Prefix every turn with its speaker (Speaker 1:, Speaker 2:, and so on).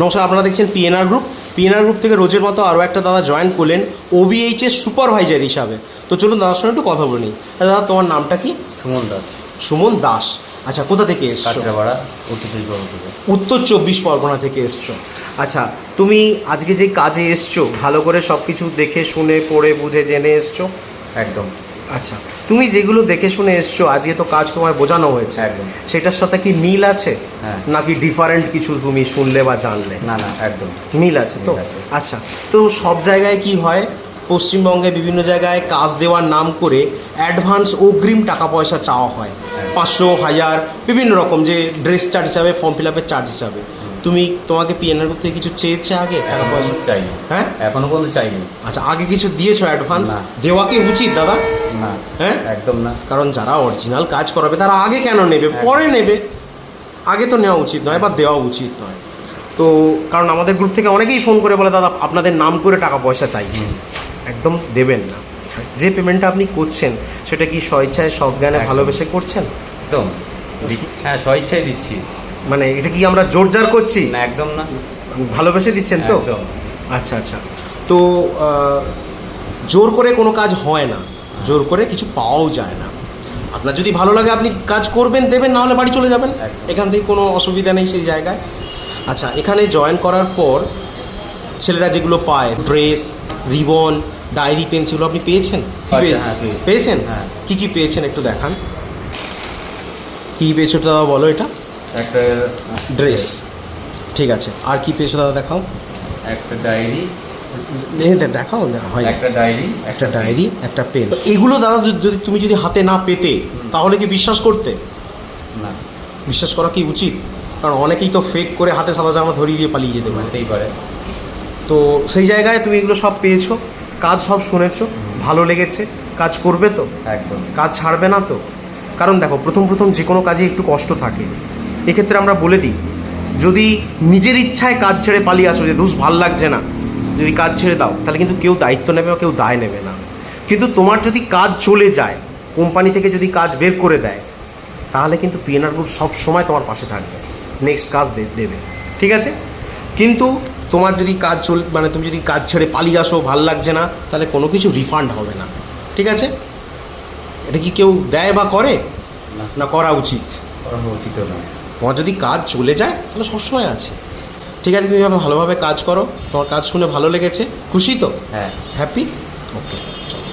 Speaker 1: নমস্কার আপনারা দেখছেন পিএনআর গ্রুপ পিএনআর গ্রুপ থেকে রোজের মতো আরও একটা দাদা জয়েন করলেন ওবিএইচ এর সুপারভাইজার হিসাবে। তো চলুন দাদার সঙ্গে একটু কথা বলে। নিই দাদা তোমার নামটা কি?
Speaker 2: সুমন দাস।
Speaker 1: সুমন দাস। আচ্ছা কোথা থেকে এসছো?
Speaker 2: কাঁচরাপাড়া উত্তর চব্বিশ পরগনা থেকে।
Speaker 1: উত্তর চব্বিশ পরগনা থেকে এসছো। আচ্ছা তুমি আজকে যে কাজে এসছো ভালো করে সব কিছু দেখে শুনে পড়ে বুঝে জেনে এসছো?
Speaker 2: একদম।
Speaker 1: আচ্ছা তুমি যেগুলো দেখে শুনে এসছো আজকে তো কাজ তোমায় বোঝানো হয়েছে।
Speaker 2: একদম।
Speaker 1: সেটার সাথে কি মিল আছে?
Speaker 2: হ্যাঁ।
Speaker 1: নাকি ডিফারেন্ট কিছু তুমি শুনলে বা জানলে?
Speaker 2: না না একদম।
Speaker 1: মিল আছে তো?
Speaker 2: মিল আছে।
Speaker 1: আচ্ছা তো সব জায়গায় কি হয়? পশ্চিমবঙ্গে বিভিন্ন জায়গায় কাজ দেওয়ার নাম করে অ্যাডভান্স অগ্রিম টাকা পয়সা চাওয়া হয়।
Speaker 2: হ্যাঁ।
Speaker 1: পাঁচশো হাজার বিভিন্ন রকম যে ড্রেস চার্জ হিসাবে ফর্ম ফিল আপের চার্জ হিসাবে। তুমি তোমাকে পিএনআর গ্রুপ থেকে কিছু চেয়েছে আগে? টাকা
Speaker 2: এখনও
Speaker 1: পয়সা
Speaker 2: পর্যন্ত চাইনি।
Speaker 1: হ্যাঁ?
Speaker 2: এখনও পর্যন্ত চাইনি।
Speaker 1: আচ্ছা আগে কিছু দিয়েছ অ্যাডভান্স
Speaker 2: না।
Speaker 1: দেওয়া কি উচিত দাদা?
Speaker 2: না।
Speaker 1: হ্যাঁ?
Speaker 2: একদম না।
Speaker 1: কারণ যারা অরিজিনাল কাজ করাবে তারা আগে কেন নেবে। পরে নেবে। আগে তো নেওয়া উচিত নয় বা দেওয়া উচিত নয়। তো কারণ আমাদের গ্রুপ থেকে অনেকেই ফোন করে বলে দাদা আপনাদের নাম করে টাকা পয়সা চাইছি। একদম দেবেন না। যে পেমেন্টটা আপনি করছেন সেটা কি স্বেচ্ছায় সজ্ঞানে
Speaker 2: একদম।
Speaker 1: ভালোবেসে করছেন?
Speaker 2: একদম। দিচ্ছি। হ্যাঁ স্বেচ্ছাই দিচ্ছি।
Speaker 1: মানে এটা কি আমরা জোরজার করছি?
Speaker 2: না একদম না।
Speaker 1: ভালোবেসে দিচ্ছেন তো?
Speaker 2: একদম।
Speaker 1: আচ্ছা আচ্ছা। তো জোর করে কোনো কাজ হয় না। জোর করে কিছু পাওয়াও যায় না। আপনার যদি ভালো লাগে আপনি কাজ করবেন দেবেন না হলে বাড়ি চলে যাবেন। এখান থেকে কোনো অসুবিধা নেই সেই জায়গায়। আচ্ছা এখানে জয়েন করার পর ছেলেরা যেগুলো পায় ড্রেস রিবন ডায়েরি পেন সেগুলো আপনি পেয়েছেন? পেয়ে-
Speaker 2: হ্যাঁ,
Speaker 1: পেয়েছেন?
Speaker 2: হ্যাঁ।
Speaker 1: কি কি পেয়েছেন একটু দেখান। কি পেয়েছ দাদা বলো এটা।
Speaker 2: একটা
Speaker 1: ড্রেস ঠিক আছে। আর কি পেয়েছ দাদা দেখাও?
Speaker 2: একটা ডায়েরি।
Speaker 1: দেখাও হয়
Speaker 2: একটা ডায়েরি।
Speaker 1: একটা ডায়েরি একটা পেন। এগুলো দাদা যদি- তুমি যদি হাতে না পেতে তাহলে কি বিশ্বাস করতে?
Speaker 2: না।
Speaker 1: বিশ্বাস করা কি উচিত? কারণ অনেকেই তো ফেক করে হাতে সাদা জামা ধরিয়ে দিয়ে পালিয়ে যেতে পারে।
Speaker 2: হতেই পারে।
Speaker 1: তো সেই জায়গায় তুমি এগুলো সব পেয়েছ কাজ সব শুনেছো ভালো লেগেছে কাজ করবে তো?
Speaker 2: একদম।
Speaker 1: কাজ ছাড়বে না তো? কারণ দেখো প্রথম প্রথম যে কোনো কাজে একটু কষ্ট থাকে। এক্ষেত্রে আমরা বলে দিই যদি নিজের ইচ্ছায় কাজ ছেড়ে পালিয়ে আসো যে দোষ ভালো লাগছে না যদি কাজ ছেড়ে দাও তাহলে কিন্তু কেউ দায়িত্ব নেবে বা কেউ দায় নেবে না। কিন্তু তোমার যদি কাজ চলে যায় কোম্পানি থেকে যদি কাজ বের করে দেয় তাহলে কিন্তু পিএনআর গ্রুপ সব সময় তোমার পাশে থাকবে নেক্সট কাজ দেবে ঠিক আছে? কিন্তু তোমার যদি কাজ চল মানে তুমি যদি কাজ ছেড়ে পালিয়ে আসো ভালো লাগছে না তাহলে কোনো কিছু রিফান্ড হবে না ঠিক আছে? এটা কি কেউ দেয় বা করে?
Speaker 2: না।
Speaker 1: করা উচিত।
Speaker 2: করা উচিত না।
Speaker 1: তোমার যদি কাজ চলে যায় তাহলে সবসময় আছে। ঠিক আছে তুমি ভালোভাবে কাজ করো। তোমার কাজ শুনে ভালো লেগেছে। খুশি তো?
Speaker 2: হ্যাঁ।
Speaker 1: হ্যাপি ওকে চলো।